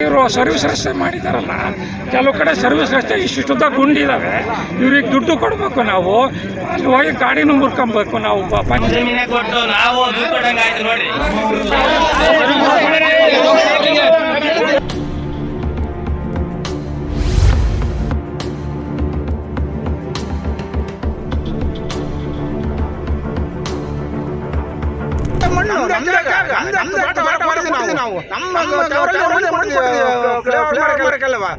ಇವರು ಸರ್ವಿಸ್ ರಸ್ತೆ ಮಾಡಿದಾರಲ್ಲ ಕೆಲವು ಕಡೆ ಸರ್ವಿಸ್ ರಸ್ತೆ ಇಷ್ಟಿಷ್ಟುದ್ದ ಗುಂಡಿದಾವೆ. ಇವ್ರಿಗೆ ದುಡ್ಡು ಕೊಡಬೇಕು ನಾವು ಅಲ್ಲಿ ಹೋಗಿ ಗಾಡಿನೂ ಮುರ್ಕೊಬೇಕು ನಾವು ಕೊಟ್ಟು ಮಣ್ಣು ನಾವು. ನಮ್ಮ ಮಾಡಕ್ಕಲ್ವಾ?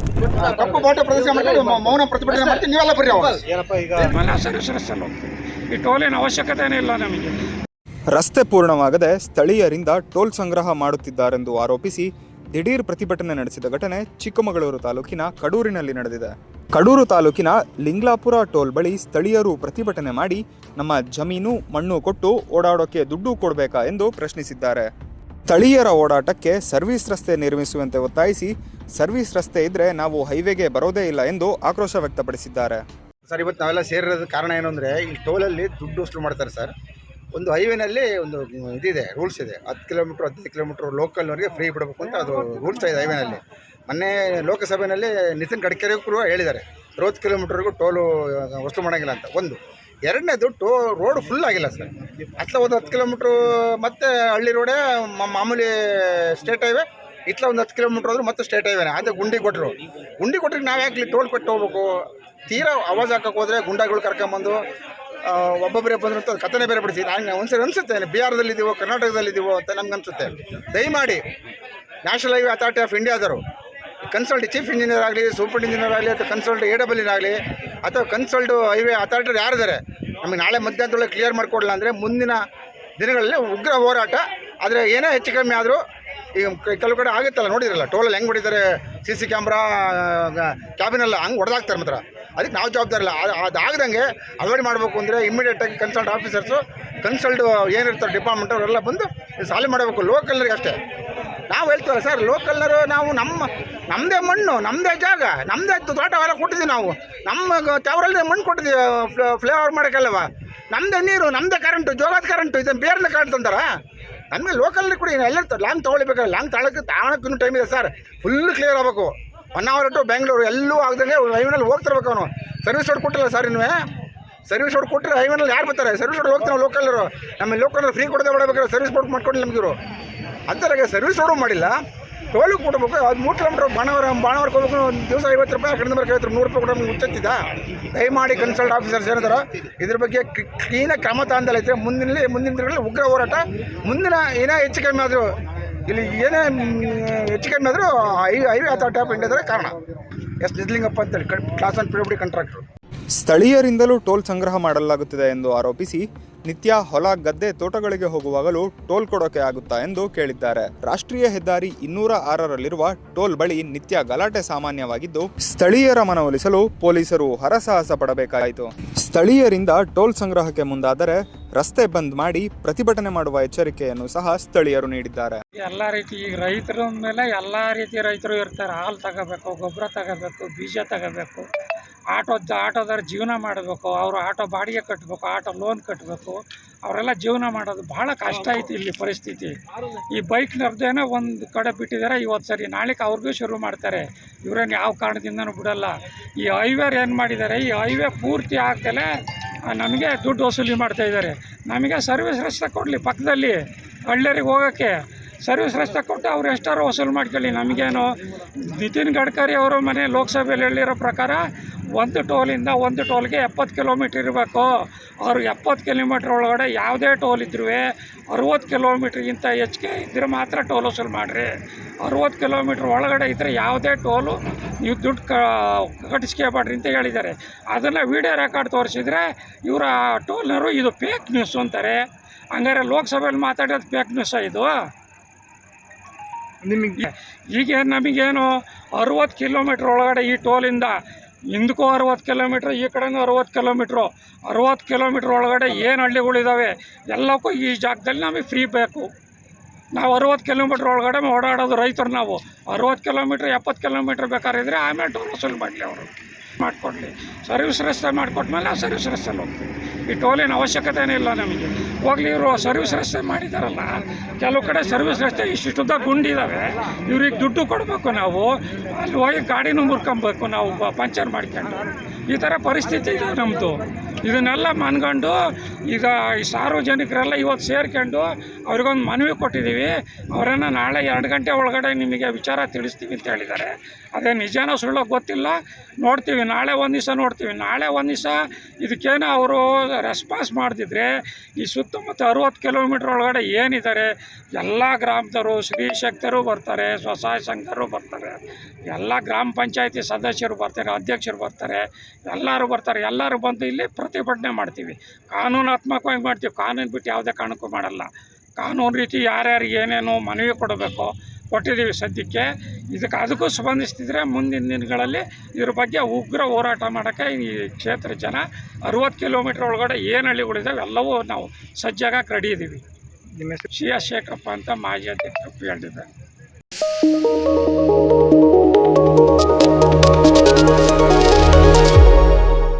ಬಾಟ ಪ್ರದರ್ಶನ ಮೌನ ಪ್ರತಿಭಟನೆ ಮಾಡ್ತೀವಿ. ನೀವೆಲ್ಲ ಬರ್ರಿ ಈ ಟೋಲಿನ ಅವಶ್ಯಕತೆನೇ ಇಲ್ಲ ನಮಗೆ. ರಸ್ತೆ ಪೂರ್ಣವಾಗದೆ ಸ್ಥಳೀಯರಿಂದ ಟೋಲ್ ಸಂಗ್ರಹ ಮಾಡುತ್ತಿದ್ದಾರೆಂದು ಆರೋಪಿಸಿ ದಿಢೀರ್ ಪ್ರತಿಭಟನೆ ನಡೆಸಿದ ಘಟನೆ ಚಿಕ್ಕಮಗಳೂರು ತಾಲೂಕಿನ ಕಡೂರಿನಲ್ಲಿ ನಡೆದಿದೆ. ಕಡೂರು ತಾಲೂಕಿನ ಲಿಂಗ್ಲಾಪುರ ಟೋಲ್ ಬಳಿ ಸ್ಥಳೀಯರು ಪ್ರತಿಭಟನೆ ಮಾಡಿ ನಮ್ಮ ಜಮೀನು ಮಣ್ಣು ಕೊಟ್ಟು ಓಡಾಡೋಕೆ ದುಡ್ಡು ಕೊಡಬೇಕಾ ಎಂದು ಪ್ರಶ್ನಿಸಿದ್ದಾರೆ. ಸ್ಥಳೀಯರ ಓಡಾಟಕ್ಕೆ ಸರ್ವಿಸ್ ರಸ್ತೆ ನಿರ್ಮಿಸುವಂತೆ ಒತ್ತಾಯಿಸಿ ಸರ್ವಿಸ್ ರಸ್ತೆ ಇದ್ರೆ ನಾವು ಹೈವೇಗೆ ಬರೋದೇ ಇಲ್ಲ ಎಂದು ಆಕ್ರೋಶ ವ್ಯಕ್ತಪಡಿಸಿದ್ದಾರೆ. ಸರ್, ಇವತ್ತು ನಾವೆಲ್ಲ ಸೇರಿರೋದು ಕಾರಣ ಏನು ಅಂದರೆ, ಈ ಟೋಲಲ್ಲಿ ದುಡ್ಡು ವಸೂಲು ಮಾಡ್ತಾರೆ ಸರ್. ಒಂದು ಹೈವೇನಲ್ಲಿ ಒಂದು ಇದಿದೆ, ರೂಲ್ಸ್ ಇದೆ. ಹತ್ತು ಕಿಲೋಮೀಟ್ರ್, ಹದಿನೈದು ಕಿಲೋಮೀಟ್ರ್ ಲೋಕಲ್ನವರಿಗೆ ಫ್ರೀ ಬಿಡಬೇಕು ಅಂತ ಅದು ರೂಲ್ಸ್ ಇದೆ ಹೈವೇನಲ್ಲಿ. ಮೊನ್ನೆ ಲೋಕಸಭೆಯಲ್ಲಿ ನಿತಿನ್ ಗಡ್ಕರಿ ಕೂಡ ಹೇಳಿದ್ದಾರೆ, ಅರವತ್ತು ಕಿಲೋಮೀಟ್ರ್ವರೆಗೂ ಟೋಲು ವಸ್ತು ಮಾಡೋಂಗಿಲ್ಲ ಅಂತ. ಒಂದು. ಎರಡನೇದು ಟೋ ರೋಡ್ ಫುಲ್ ಆಗಿಲ್ಲ ಸರ್ ಅತ್ಲ ಒಂದು ಹತ್ತು ಕಿಲೋಮೀಟ್ರು ಮತ್ತೆ ಹಳ್ಳಿ ರೋಡೇ ಮಾಮೂಲಿ ಸ್ಟೇಟ್ ಹೈವೇ ಇತ್ಲ ಒಂದು ಹತ್ತು ಕಿಲೋಮೀಟ್ರ್ ಆದರೂ ಮತ್ತೆ ಸ್ಟೇಟ್ ಹೈವೇನೆ ಅದೇ ಗುಂಡಿ ಕೊಟ್ಟರು ಗುಂಡಿ ಕೊಟ್ಟರೆ ನಾವು ಯಾಕೆ ಟೋಲ್ ಕೊಟ್ಟು ಹೋಗ್ಬೇಕು? ತೀರಾ ಆವಾಜ್ ಹಾಕಕ್ಕೆ ಹೋದರೆ ಗುಂಡಾಗಳು ಕರ್ಕೊಂಬಂದು ಒಬ್ಬೊಬ್ಬರೇ ಬಂದ್ರು ಅಂತ ಕಥನೆ ಬೇರೆ ಬಿಡಿಸಿ. ನಾನು ಒಂದ್ಸರಿ ಅನಿಸುತ್ತೆ ಬಿಹಾರದಲ್ಲಿದ್ದೀವೋ ಕರ್ನಾಟಕದಲ್ಲಿದ್ದೀವೋ ಅಂತ ನಮ್ಗೆ ಅನಿಸುತ್ತೆ. ದಯಮಾಡಿ ನ್ಯಾಷನಲ್ ಹೈವೇ ಅಥಾರಿಟಿ ಆಫ್ ಇಂಡಿಯಾದವರು ಕನ್ಸಲ್ಟ್ ಚೀಫ್ ಇಂಜಿನಿಯರ್ ಆಗಲಿ ಸೂಪರ್ ಇಂಜಿನಿಯರ್ ಆಗಲಿ, ಅಥವಾ ಕನ್ಸಲ್ಟ್ ಎ ಡಬಲ್ ಆಗಲಿ, ಅಥವಾ ಕನ್ಸಲ್ಟ್ ಹೈವೇ ಅಥಾರಿಟಿ ಯಾರಿದ್ದಾರೆ ನಮಗೆ ನಾಳೆ ಮಧ್ಯಾಹ್ನದೊಳಗೆ ಕ್ಲಿಯರ್ ಮಾಡಿಕೊಡಲ್ಲ ಅಂದರೆ ಮುಂದಿನ ದಿನಗಳಲ್ಲಿ ಉಗ್ರ ಹೋರಾಟ. ಆದರೆ ಏನೇ ಹೆಚ್ಚು ಕಮ್ಮಿ ಆದರೂ ಈಗ ಕೆಲವು ಕಡೆ ಆಗುತ್ತಲ್ಲ, ನೋಡಿದ್ರಲ್ಲ ಟೋಲಲ್ಲಿ ಹೆಂಗೆ ಹೊಡಿತಾರೆ ಸಿ ಸಿ ಕ್ಯಾಮ್ರಾ ಕ್ಯಾಬಿನೆಲ್ಲ ಹಂಗೆ ಹೊಡೆದಾಕ್ತಾರೆ ಮಾತ್ರ. ಅದಕ್ಕೆ ನಾವು ಜವಾಬ್ದಾರಿ ಇಲ್ಲ. ಅದು ಅದಾಗದಂಗೆ ಅವಾಯ್ಡ್ ಮಾಡಬೇಕು ಅಂದರೆ ಇಮ್ಮಿಡಿಯೇಟಾಗಿ ಕನ್ಸಲ್ಟ್ ಆಫೀಸರ್ಸು ಕನ್ಸಲ್ಟ್ ಏನಿರ್ತಾರೆ ಡಿಪಾರ್ಟ್ಮೆಂಟ್ ಅವರೆಲ್ಲ ಬಂದು ಸಾಲಿ ಮಾಡಬೇಕು ಲೋಕಲ್ನರಿಗೆ ಅಷ್ಟೇ. ನಾವು ಹೇಳ್ತೀವಲ್ಲ, ಸರ್ ಲೋಕಲ್ನರು ನಾವು ನಮ್ಮ ನಮ್ಮದೇ ಮಣ್ಣು ನಮ್ಮದೇ ಜಾಗ ನಮ್ಮದೇ ತೋಟ ಎಲ್ಲ ಕೊಟ್ಟಿದ್ದೀವಿ ನಾವು. ನಮ್ಮ ತವರಲ್ಲೇ ಮಣ್ಣು ಕೊಟ್ಟಿದ್ದೀವಿ ಫ್ಲೇವರ್ ಮಾಡೋಕ್ಕಲ್ಲವ. ನಮ್ಮದೇ ನೀರು ನಮ್ಮದೇ ಕರೆಂಟು ಜೋಗದ ಕರೆಂಟು ಇದನ್ನು ಬೇರೆ ಕರೆಂಟ್ ಅಂತಾರ. ನಮಗೆ ಲೋಕಲ್ಲಿ ಕೂಡ, ಎಲ್ಲ ಲಾಂಗ್ ತೊಗೊಳ್ಬೇಕಾದ್ರೆ ಲಾಂಗ್ ತಾಳಕ್ಕೆ ತಾಣಕ್ಕೂ ಟೈಮ್ ಇದೆ ಸರ್. ಫುಲ್ ಕ್ಲಿಯರ್ ಆಗಬೇಕು. ಒನ್ ಅವರ್ ಟು ಬೆಂಗಳೂರು, ಎಲ್ಲೂ ಆಗದಂಗೆ ಹೈವೇನಲ್ಲಿ ಹೋಗ್ತಿರ್ಬೇಕು ಅವನು. ಸರ್ವಿಸ್ ರೋಡ್ ಕೊಟ್ಟಿಲ್ಲ ಸರ್ ಇನ್ನೂ ಸರ್ವಿಸ್ ರೋಡ್ ಕೊಟ್ಟರೆ ಹೈವೇನಲ್ಲಿ ಯಾರು ಬರ್ತಾರೆ? ಸರ್ವಿಸ್ ರೋಡ್ ಹೋಗ್ತಾರೆ ಲೋಕಲ್ರು ನಮ್ಮ ಲೋಕಲ್ ಫ್ರೀ ಕೊಡದೆ ಬಿಡಬೇಕಾದ್ರೆ ಸರ್ವಿಸ್ ಬೋರ್ಡ್ ಮಾಡ್ಕೊಂಡು ನಮಗಿರು ಅಂತಾರೆ ಸರ್ವಿಸ್ ರೋಡು ಮಾಡಿಲ್ಲ. ಟೋಲು ಕೊಡ್ಬೇಕು ಅದು ಮೂರು ಕಿಲೋಮೀಟ್ರ್ ಬಾಣವರ ಬಾಣವರ್ಗೆ ಹೋಗ್ಬೇಕು, ಒಂದು ದಿವಸ ಐವತ್ತು ರೂಪಾಯಿ ಕಡಿಮೆ ಬರ್ಕೆ ಐವತ್ತು ನೂರು ರೂಪಾಯಿ ಕೂಡ ನಮ್ಗೆ ಹುಚ್ಚತ್ತಿದ್ದ ದಯಮಾಡಿ ಕನ್ಸಲ್ಟ್ ಆಫೀಸರ್ಸ್ ಏನಂತಾರೆ ಇದ್ರ ಬಗ್ಗೆ ಕ್ಲೀನಾಗಿ ಕ್ರಮ ತಾಂದಲ್ಲೈತೆ ಮುಂದಿನ ಮುಂದಿನ ದಿನಗಳಲ್ಲಿ ಉಗ್ರ ಹೋರಾಟ. ಮುಂದಿನ ಏನೇ ಹೆಚ್ಚು ಕಮ್ಮಿ ಆದರೂ, ಇಲ್ಲಿ ಏನೇ ಹೆಚ್ಚು ಕಮ್ಮಿ ಆದರೂ ಹೈವೇ ಅಥಾರಿಟಿ ಆಫ್ ಇಂಡಿಯಾದ ಕಾರಣ. ಎಸ್ ನಿಜ್ಲಿಂಗಪ್ಪ ಅಂತೇಳಿ ಕ್ಲಾಸ್ ಒನ್ ಪಿ ಕಾಂಟ್ರಾಕ್ಟ್ರು ಸ್ಥಳೀಯರಿಂದಲೂ ಟೋಲ್ ಸಂಗ್ರಹ ಮಾಡಲಾಗುತ್ತಿದೆ ಎಂದು ಆರೋಪಿಸಿ ನಿತ್ಯ ಹೊಲ ಗದ್ದೆ ತೋಟಗಳಿಗೆ ಹೋಗುವಾಗಲೂ ಟೋಲ್ ಕೊಡೋಕೆ ಆಗುತ್ತಾ ಎಂದು ಕೇಳಿದ್ದಾರೆ. ರಾಷ್ಟ್ರೀಯ ಹೆದ್ದಾರಿ ಇನ್ನೂರ ಆರರಲ್ಲಿರುವ ಟೋಲ್ ಬಳಿ ನಿತ್ಯ ಗಲಾಟೆ ಸಾಮಾನ್ಯವಾಗಿದ್ದು, ಸ್ಥಳೀಯರ ಮನವೊಲಿಸಲು ಪೊಲೀಸರು ಹರಸಾಹಸ ಪಡಬೇಕಾಯಿತು. ಸ್ಥಳೀಯರಿಂದ ಟೋಲ್ ಸಂಗ್ರಹಕ್ಕೆ ಮುಂದಾದರೆ ರಸ್ತೆ ಬಂದ್ ಮಾಡಿ ಪ್ರತಿಭಟನೆ ಮಾಡುವ ಎಚ್ಚರಿಕೆಯನ್ನು ಸಹ ಸ್ಥಳೀಯರು ನೀಡಿದ್ದಾರೆ. ಎಲ್ಲ ರೀತಿ ಈಗ ರೈತರ ಮೇಲೆ ಎಲ್ಲ ರೀತಿ ರೈತರು ಇರ್ತಾರೆ. ಹಾಲು ತಗೋಬೇಕು, ಗೊಬ್ಬರ ತಗೋಬೇಕು, ಬೀಜ ತಗೋಬೇಕು. ಆಟೋ ಆಟೋದವ್ರು ಜೀವನ ಮಾಡಬೇಕು, ಅವರು ಆಟೋ ಬಾಡಿಗೆ ಕಟ್ಟಬೇಕು ಆಟೋ ಲೋನ್ ಕಟ್ಟಬೇಕು ಅವರೆಲ್ಲ ಜೀವನ ಮಾಡೋದು ಭಾಳ ಕಷ್ಟ ಐತಿ ಇಲ್ಲಿ ಪರಿಸ್ಥಿತಿ. ಈ ಬೈಕ್ನವ್ರದ್ದೇನೋ ಒಂದು ಕಡೆ ಬಿಟ್ಟಿದ್ದಾರೆ ಇವತ್ತು ಸರಿ ನಾಳೆಗೆ ಅವ್ರಿಗೂ ಶುರು ಮಾಡ್ತಾರೆ. ಇವ್ರೇನು ಯಾವ ಕಾರಣದಿಂದನೂ ಬಿಡಲ್ಲ. ಈ ಹೈವೇರ್ ಏನು ಮಾಡಿದ್ದಾರೆ ಈ ಹೈವೇ ಪೂರ್ತಿ ಆಗ್ದಲೇ ನಮಗೆ ದುಡ್ಡು ವಸೂಲಿ ಮಾಡ್ತಾ ಇದ್ದಾರೆ ನಮಗೆ ಸರ್ವಿಸ್ ರಸ್ತೆ ಕೊಡಲಿ ಪಕ್ಕದಲ್ಲಿ, ಹಳ್ಳಿಯರಿಗೆ ಹೋಗೋಕ್ಕೆ. ಸರ್ವಿಸ್ ರಸ್ತೆ ಕೊಟ್ಟು ಅವ್ರು ಎಷ್ಟಾರು ವಸೂಲು ಮಾಡ್ಕೊಳ್ಳಿ. ನಮಗೇನು ನಿತಿನ್ ಗಡ್ಕರಿ ಅವರು ಮನೆ ಲೋಕಸಭೆಯಲ್ಲಿ ಹೇಳಿರೋ ಪ್ರಕಾರ ಒಂದು ಟೋಲಿಂದ ಒಂದು ಟೋಲ್ಗೆ ಎಪ್ಪತ್ತು ಕಿಲೋಮೀಟ್ರ್ ಇರಬೇಕು. ಅವ್ರು ಎಪ್ಪತ್ತು ಕಿಲೋಮೀಟ್ರ್ ಒಳಗಡೆ ಯಾವುದೇ ಟೋಲ್ ಇದ್ರೂ ಅರುವತ್ತು ಕಿಲೋಮೀಟ್ರಿಗಿಂತ ಹೆಚ್ಚಿಗೆ ಇದ್ರೆ ಮಾತ್ರ ಟೋಲ್ ವಸೂಲು ಮಾಡಿರಿ. ಅರುವತ್ತು ಕಿಲೋಮೀಟ್ರ್ ಒಳಗಡೆ ಇದ್ದರೆ ಯಾವುದೇ ಟೋಲು ನೀವು ದುಡ್ಡು ಕ ಕಟ್ಟಿಸ್ಕೋಬೇಡ್ರಿ ಅಂತ ಹೇಳಿದ್ದಾರೆ. ಅದನ್ನು ವಿಡಿಯೋ ರೆಕಾರ್ಡ್ ತೋರಿಸಿದ್ರೆ ಇವರ ಟೋಲ್ನವರು ಇದು ಫೇಕ್ ನ್ಯೂಸ್ ಅಂತಾರೆ. ಹಂಗಾರೆ ಲೋಕಸಭೆಯಲ್ಲಿ ಮಾತಾಡೋದು ಫೇಕ್ ನ್ಯೂಸ ಇದು? ನಿಮಗೆ ಈಗ ನಮಗೇನು ಅರುವತ್ತು ಕಿಲೋಮೀಟ್ರ್ ಒಳಗಡೆ ಈ ಟೋಲಿಂದ ಹಿಂದಕ್ಕೂ ಅರುವತ್ತು ಕಿಲೋಮೀಟ್ರ್, ಈ ಕಡೆನೂ ಅರುವತ್ತು ಕಿಲೋಮೀಟ್ರು. ಅರುವತ್ತು ಕಿಲೋಮೀಟ್ರ್ ಒಳಗಡೆ ಏನು ಹಳ್ಳಿಗಳಿದ್ದಾವೆ ಎಲ್ಲಕ್ಕೂ ಈ ಜಾಗದಲ್ಲಿ ನಮಗೆ ಫ್ರೀ ಬೇಕು. ನಾವು ಅರುವತ್ತು ಕಿಲೋಮೀಟ್ರ್ ಒಳಗಡೆ ಓಡಾಡೋದು ರೈತರು ನಾವು. ಅರುವತ್ತು ಕಿಲೋಮೀಟ್ರ್, ಎಪ್ಪತ್ತು ಕಿಲೋಮೀಟ್ರ್ ಬೇಕಾದ್ರೆ ಆಮೇಲೆ ಟೋಲ್ ವಸೂಲು ಮಾಡಲಿ ಅವರು. ಮಾಡಿಕೊಡ್ಲಿ. ಸರ್ವಿಸ್ ರಸ್ತೆ ಮಾಡಿಕೊಟ್ಮೇಲೆ ಮೇಲೆ ಸರ್ವಿಸ್ ರಸ್ತೆಯಲ್ಲಿ ಹೋಗ್ತೀವಿ ಈ ಟೋಲಿನ ಅವಶ್ಯಕತೆನೇ ಇಲ್ಲ ನಮಗೆ. ಹೋಗ್ಲಿ ಇವರು ಸರ್ವಿಸ್ ರಸ್ತೆ ಮಾಡಿದಾರಲ್ಲ, ಕೆಲವು ಕಡೆ ಸರ್ವಿಸ್ ರಸ್ತೆ ಇಷ್ಟಿಷ್ಟುದ್ದ ಗುಂಡಿದ್ದಾವೆ ಇವ್ರಿಗೆ ದುಡ್ಡು ಕೊಡಬೇಕು ನಾವು, ಅಲ್ಲಿ ಹೋಗಿ ಗಾಡಿನೂ ಮುರ್ಕೊಬೇಕು ನಾವು ಪಂಚರ್ ಮಾಡ್ಕೊಂಡು. ಈ ಥರ ಪರಿಸ್ಥಿತಿ ಇದೆ ನಮ್ಮದು ಇದನ್ನೆಲ್ಲ ಮನ್ಕೊಂಡು ಈಗ ಈ ಸಾರ್ವಜನಿಕರೆಲ್ಲ ಇವತ್ತು ಸೇರ್ಕೊಂಡು ಅವ್ರಿಗೊಂದು ಮನವಿ ಕೊಟ್ಟಿದ್ದೀವಿ. ಅವರನ್ನು ನಾಳೆ ಎರಡು ಗಂಟೆ ಒಳಗಡೆ ನಿಮಗೆ ವಿಚಾರ ತಿಳಿಸ್ತೀವಿ ಅಂತ ಹೇಳಿದ್ದಾರೆ. ಅದೇ ನಿಜಾನೋ ಸುಳ್ಳೋ ಗೊತ್ತಿಲ್ಲ. ನೋಡ್ತೀವಿ, ನಾಳೆ ಒಂದು ದಿವಸ ನೋಡ್ತೀವಿ. ನಾಳೆ ಒಂದು ದಿವಸ ಇದಕ್ಕೇನೋ ಅವರು ರೆಸ್ಪಾನ್ಸ್ ಮಾಡ್ತಿದ್ರೆ ಈ ಸುತ್ತಮುತ್ತ ಅರುವತ್ತು ಕಿಲೋಮೀಟ್ರ್ ಒಳಗಡೆ ಏನಿದ್ದಾರೆ, ಎಲ್ಲ ಗ್ರಾಮದವರು, ಶ್ರೀ ಶಕ್ತರು ಬರ್ತಾರೆ, ಸ್ವಸಹಾಯ ಸಂಘರು ಬರ್ತಾರೆ. ಎಲ್ಲ ಗ್ರಾಮ ಪಂಚಾಯತಿ ಸದಸ್ಯರು ಬರ್ತಾರೆ, ಅಧ್ಯಕ್ಷರು ಬರ್ತಾರೆ. ಎಲ್ಲರೂ ಬರ್ತಾರೆ ಎಲ್ಲರೂ ಬಂದು ಇಲ್ಲಿ ಪ್ರತಿಭಟನೆ ಮಾಡ್ತೀವಿ. ಕಾನೂನಾತ್ಮಕವಾಗಿ ಮಾಡ್ತೀವಿ? ಕಾನೂನು ಬಿಟ್ಟು ಯಾವುದೇ ಕಾರಣಕ್ಕೂ ಮಾಡಲ್ಲ. ಕಾನೂನು ರೀತಿ ಯಾರ್ಯಾರಿಗೆ ಏನೇನು ಮನವಿ ಕೊಡಬೇಕು ಕೊಟ್ಟಿದ್ದೀವಿ ಸದ್ಯಕ್ಕೆ. ಇದಕ್ಕೆ ಅದಕ್ಕೂ ಸ್ಪಂದಿಸ್ತಿದ್ರೆ ಮುಂದಿನ ದಿನಗಳಲ್ಲಿ ಇದ್ರ ಬಗ್ಗೆ ಉಗ್ರ ಹೋರಾಟ ಮಾಡೋಕ್ಕೆ ಈ ಕ್ಷೇತ್ರ ಜನ ಅರುವತ್ತು ಕಿಲೋಮೀಟ್ರ್ ಒಳಗಡೆ ಏನು ಹಳ್ಳಿಗಳಿದ್ದಾವೆ ಎಲ್ಲವೂ ನಾವು ಸಜ್ಜಾಗಕ್ಕೆ ರೆಡಿ ಇದ್ದೀವಿ ಸಿ ಎಸ್ ಶೇಖಪ್ಪ ಅಂತ ಮಾಜಿ ಅಧ್ಯಕ್ಷರು ಹೇಳಿದ್ದಾರೆ.